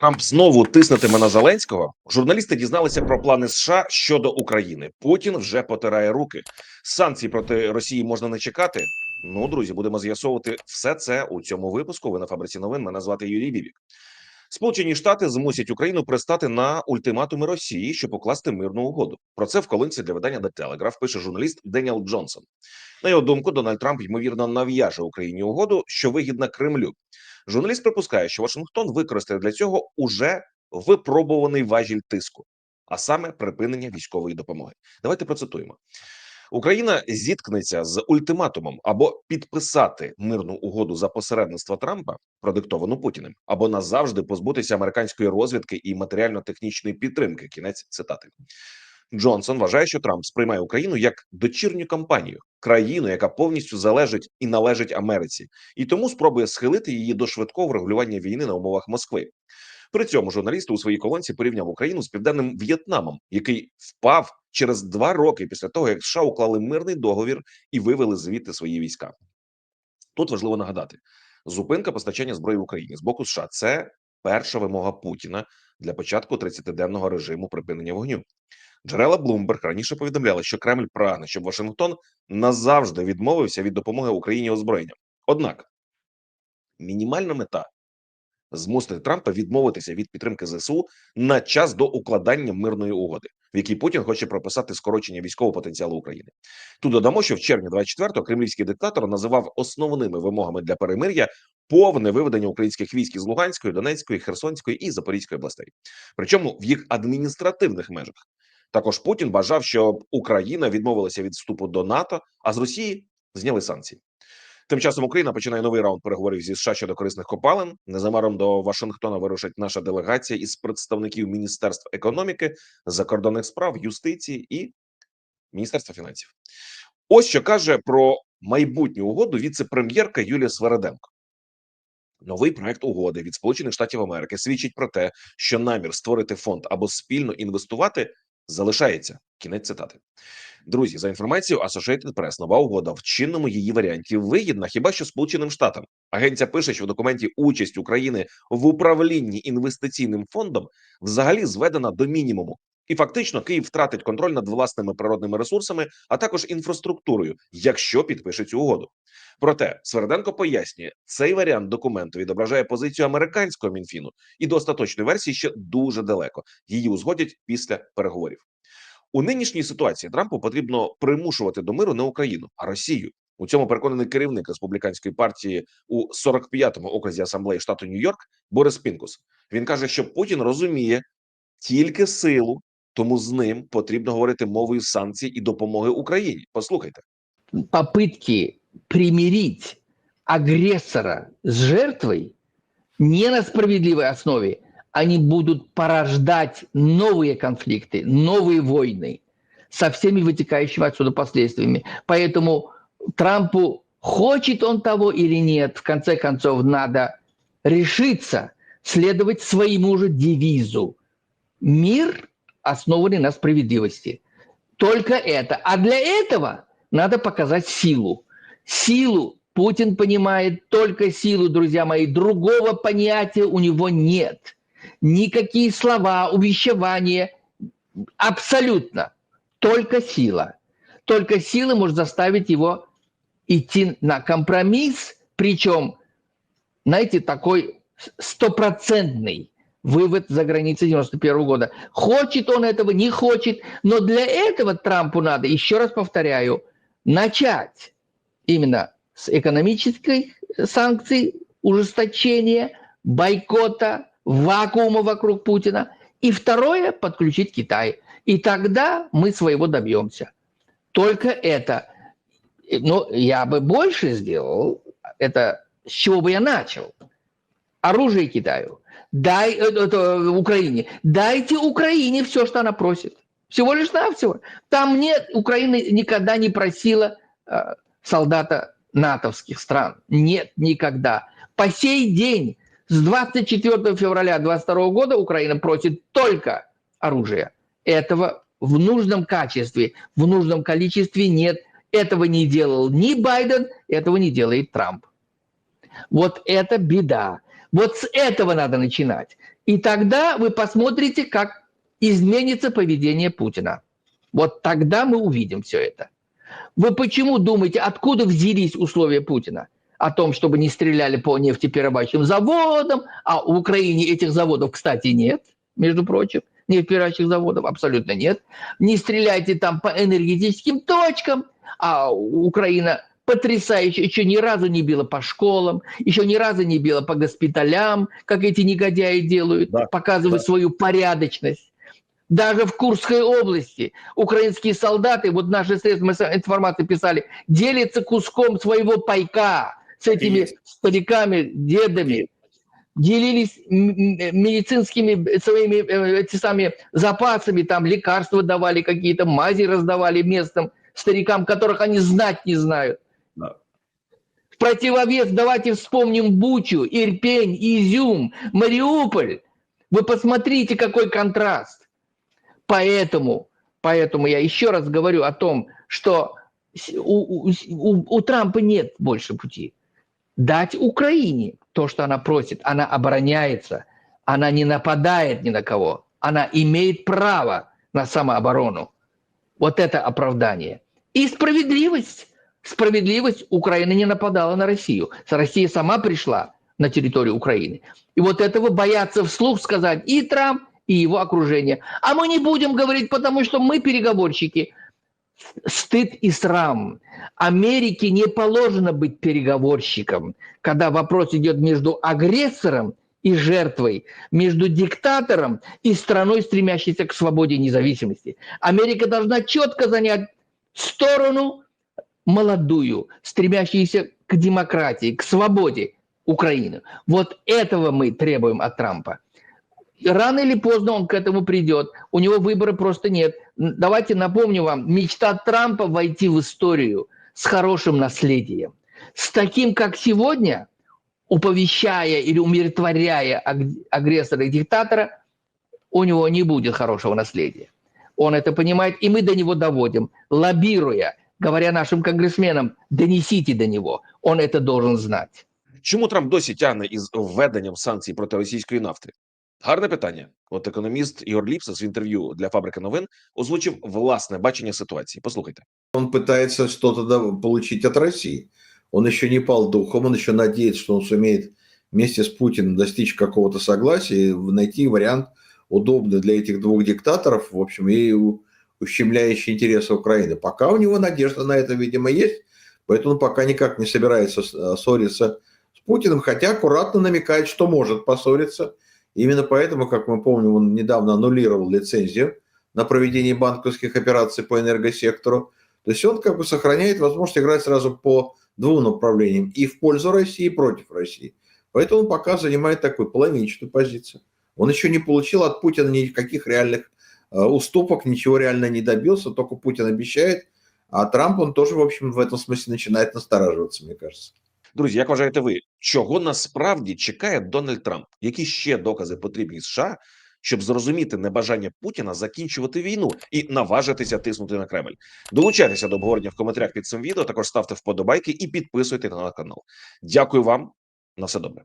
Трамп знову тиснетиме на Зеленського. Журналісти дізналися про плани США щодо України. Путін вже потирає руки. Санкцій проти Росії можна не чекати. Ну, друзі, будемо з'ясовувати все це у цьому випуску. Ви на фабриці новин. Мене звати Юрій Бібік. Сполучені Штати змусять Україну пристати на ультиматуми Росії, щоб укласти мирну угоду. Про це в колонці для видання The Telegraph пише журналіст Деніел Джонсон. На його думку, Дональд Трамп ймовірно нав'яже Україні угоду, що вигідна Кремлю. Журналіст припускає, що Вашингтон використає для цього уже випробуваний важіль тиску, а саме припинення військової допомоги. Давайте процитуємо. Україна зіткнеться з ультиматумом або підписати мирну угоду за посередництва Трампа, продиктовану Путіним, або назавжди позбутися американської розвідки і матеріально-технічної підтримки. Кінець цитати. Джонсон вважає, що Трамп сприймає Україну як дочірню кампанію, країну, яка повністю залежить і належить Америці, і тому спробує схилити її до швидкого врегулювання війни на умовах Москви. При цьому журналіст у своїй колонці порівняв Україну з південним В'єтнамом, який впав через два роки після того, як США уклали мирний договір і вивели звідти свої війська. Тут важливо нагадати: зупинка постачання зброї в Україні з боку США це перша вимога Путіна для початку 30-денного режиму припинення вогню. Джерела Bloomberg раніше повідомляли, що Кремль прагне, щоб Вашингтон назавжди відмовився від допомоги Україні озброєнням. Однак мінімальна мета змусити Трампа відмовитися від підтримки ЗСУ на час до укладання мирної угоди, в якій Путін хоче прописати скорочення військового потенціалу України. Тут додамо, що в червні 24-го кремлівський диктатор називав основними вимогами для перемир'я повне виведення українських військ із Луганської, Донецької, Херсонської і Запорізької областей, причому в їх адміністративних межах. Також Путін бажав, щоб Україна відмовилася від вступу до НАТО, а з Росії зняли санкції. Тим часом Україна починає новий раунд переговорів зі США щодо корисних копалин. Незабаром до Вашингтона вирушить наша делегація із представників Міністерства економіки, закордонних справ, юстиції і Міністерства фінансів. Ось що каже про майбутню угоду віце-прем'єрка Юлія Свереденко. Новий проект угоди від Сполучених Штатів Америки свідчить про те, що намір створити фонд або спільно інвестувати залишається. Кінець цитати. Друзі, за інформацією Associated Press, нова угода в чинному її варіанті вигідна хіба що Сполученим Штатам. Агенція пише, що в документі участь України в управлінні інвестиційним фондом взагалі зведена до мінімуму. І фактично Київ втратить контроль над власними природними ресурсами, а також інфраструктурою, якщо підпише цю угоду. Проте Сверденко пояснює, цей варіант документу відображає позицію американського мінфіну, і до остаточної версії ще дуже далеко. Її узгодять після переговорів. У нинішній ситуації Трампу потрібно примушувати до миру не Україну, а Росію. У цьому переконаний керівник республіканської партії у 45-му окрузі асамблеї штату Нью-Йорк Борис Пінкус. Він каже, що Путін розуміє тільки силу, тому з ним потрібно говорити мовою санкцій і допомоги Україні. Послухайте. попытки примирить агрессора с жертвой не на справедливой основе, они будут порождать новые конфликты, новые войны со всеми вытекающими отсюда последствиями. Поэтому Трампу, хочет он того или нет, в конце концов, надо решиться следовать своему же девизу. Мир, основанный на справедливости. Только это. А для этого надо показать силу. Силу Путин понимает только силу, друзья мои. Другого понятия у него нет. Никакие слова, увещевания. Абсолютно. Только сила. Только сила может заставить его идти на компромисс, причем, знаете, такой стопроцентный вывод за границы 91 года. Хочет он этого, не хочет, но для этого Трампу надо, еще раз повторяю, начать именно с экономических санкций, ужесточения, бойкота, вакуума вокруг Путина. И второе, подключить Китай. И тогда мы своего добьемся. Только это. Но я бы больше сделал. Это с чего бы я начал? Оружие Китаю. Дай это, Украине. Дайте Украине все, что она просит. Всего лишь навсего. Там нет, Украина никогда не просила э, солдата натовских стран. Нет, никогда. По сей день, с 24 февраля 2022 года Украина просит только оружие. Этого в нужном качестве, в нужном количестве нет. Этого не делал ни Байден, этого не делает Трамп. Вот это беда. Вот с этого надо начинать. И тогда вы посмотрите, как изменится поведение Путина. Вот тогда мы увидим все это. Вы почему думаете, откуда взялись условия Путина? О том, чтобы не стреляли по нефтеперерабатывающим заводам, а в Украине этих заводов, кстати, нет, между прочим, нефтеперерабатывающих заводов абсолютно нет. Не стреляйте там по энергетическим точкам, а Украина потрясающе, еще ни разу не била по школам, еще ни разу не била по госпиталям, как эти негодяи делают, Да, показывая да. свою порядочность. Даже в Курской области украинские солдаты, вот наши средства информации писали, делятся куском своего пайка с этими Есть. стариками, дедами, делились медицинскими своими э, эти самые запасами, там лекарства давали какие-то, мази раздавали местным старикам, которых они знать не знают. Противовес давайте вспомним Бучу, Ирпень, Изюм, Мариуполь. Вы посмотрите, какой контраст. Поэтому, поэтому я еще раз говорю о том, что у- у- у Трампа нет больше пути. Дать Украине то, что она просит. Она обороняется, она не нападает ни на кого. Она имеет право на самооборону. Вот это оправдание. И справедливость. Справедливость Украина не нападала на Россию. Россия сама пришла на территорию Украины. И вот этого боятся вслух сказать и Трамп, и его окружение. А мы не будем говорить, потому что мы переговорщики. Стыд и срам. Америке не положено быть переговорщиком, когда вопрос идет между агрессором и жертвой, между диктатором и страной, стремящейся к свободе и независимости. Америка должна четко занять сторону молодую, стремящуюся к демократии, к свободе Украины. Вот этого мы требуем от Трампа. Рано или поздно он к этому придет. У него выбора просто нет. Давайте напомню вам, мечта Трампа войти в историю с хорошим наследием. С таким, как сегодня, уповещая или умиротворяя аг- агрессора и диктатора, у него не будет хорошего наследия. Он это понимает, и мы до него доводим, лоббируя, говоря нашим конгрессменам, донесите до него, он это должен знать. Чому Трамп досі тягне із введенням санкцій проти російської нафти? Гарне питання. От економіст Ігор Ліпсес в інтерв'ю для фабрики новин озвучив власне бачення ситуації. Послухайте. Он пытается что-то да- получить от России. Он еще не пал духом, он еще надеется, что он сумеет вместе с Путиным достичь какого-то согласия и найти вариант удобный для этих двух диктаторов, в общем, и у- ущемляющий интересы Украины. Пока у него надежда на это, видимо, есть, поэтому он пока никак не собирается э, ссориться с Путиным, хотя аккуратно намекает, что может поссориться. Именно поэтому, как мы помним, он недавно аннулировал лицензию на проведение банковских операций по энергосектору. То есть он как бы сохраняет возможность играть сразу по двум направлениям. И в пользу России, и против России. Поэтому он пока занимает такую полемичную позицию. Он еще не получил от Путина никаких реальных уступок, ничего реально не добился, только Путин обещает. А Трамп, он тоже, в общем, в этом смысле начинает настораживаться, мне кажется. Друзі, як вважаєте ви, чого насправді чекає Дональд Трамп? Які ще докази потрібні США, щоб зрозуміти небажання Путіна закінчувати війну і наважитися тиснути на Кремль? Долучайтеся до обговорення в коментарях під цим відео. Також ставте вподобайки і підписуйтесь на канал. Дякую вам. На все добре.